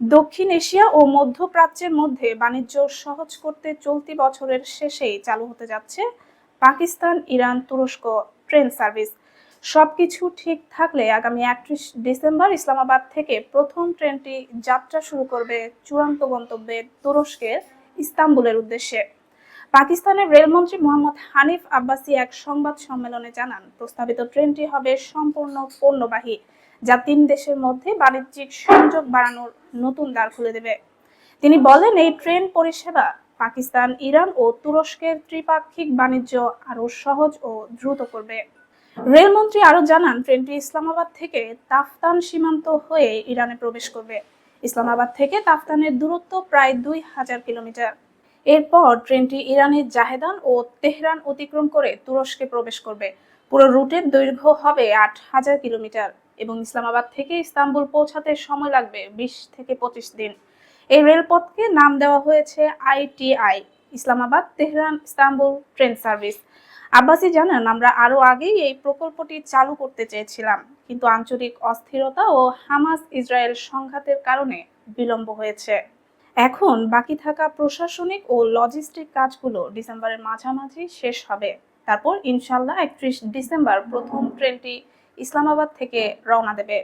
দক্ষিণ এশিয়া ও মধ্যপ্রাচ্যের মধ্যে বাণিজ্য সহজ করতে চলতি বছরের শেষেই চালু হতে যাচ্ছে পাকিস্তান, ইরান, তুরস্ক ট্রেন সার্ভিস। সবকিছু ঠিক থাকলে আগামী একত্রিশ ডিসেম্বর ইসলামাবাদ থেকে প্রথম ট্রেনটি যাত্রা শুরু করবে চূড়ান্ত গন্তব্যে তুরস্কের ইস্তাম্বুলের উদ্দেশ্যে। পাকিস্তানের রেলমন্ত্রী মোহাম্মদ হানিফ আব্বাসি এক সংবাদ সম্মেলনে জানান, প্রস্তাবিত ট্রেনটি হবে সম্পূর্ণ পণ্যবাহী, যা তিন দেশের মধ্যে বাণিজ্যিক সংযোগ বাড়ানোর নতুন দ্বার খুলে দেবে। তিনি বলেন, এই ট্রেন পরিষেবা পাকিস্তান, ইরান ও তুরস্কের ত্রিপাক্ষিক বাণিজ্য আরও সহজ ও দ্রুত করবে। রেলমন্ত্রী আরও জানান, ট্রেনটি ইসলামাবাদ থেকে তাফতান সীমান্ত হয়ে ইরানে প্রবেশ করবে। ইসলামাবাদ থেকে তাফতানের দূরত্ব প্রায় দুই হাজার কিলোমিটার। এরপর ট্রেনটি ইরানের জাহেদান ও তেহরান অতিক্রম করে তুরস্কে প্রবেশ করবে। পুরো রুটের দৈর্ঘ্য হবে আট হাজার কিলোমিটার এবং ইসলামাবাদ থেকে ইস্তাম্বুল পৌঁছাতে সময় লাগবে বিশ থেকে পঁচিশ দিন। এই রেলপথকে নাম দেওয়া হয়েছে ITI, Islamabad, Tehran, Istanbul train service. Abbasi জানান, আমরা আরও আগেই এই প্রকল্পটি চালু করতে চেয়েছিলাম, কিন্তু আঞ্চলিক অস্থিরতা ও হামাস ইসরায়েল সংঘাতের কারণে বিলম্ব হয়েছে। এখন বাকি থাকা প্রশাসনিক ও লজিস্টিক কাজগুলো ডিসেম্বরের মাঝামাঝি শেষ হবে। তারপর ইনশাল্লাহ একত্রিশ ডিসেম্বর প্রথম ট্রেনটি ইসলামাবাদ থেকে রওনা দেবে।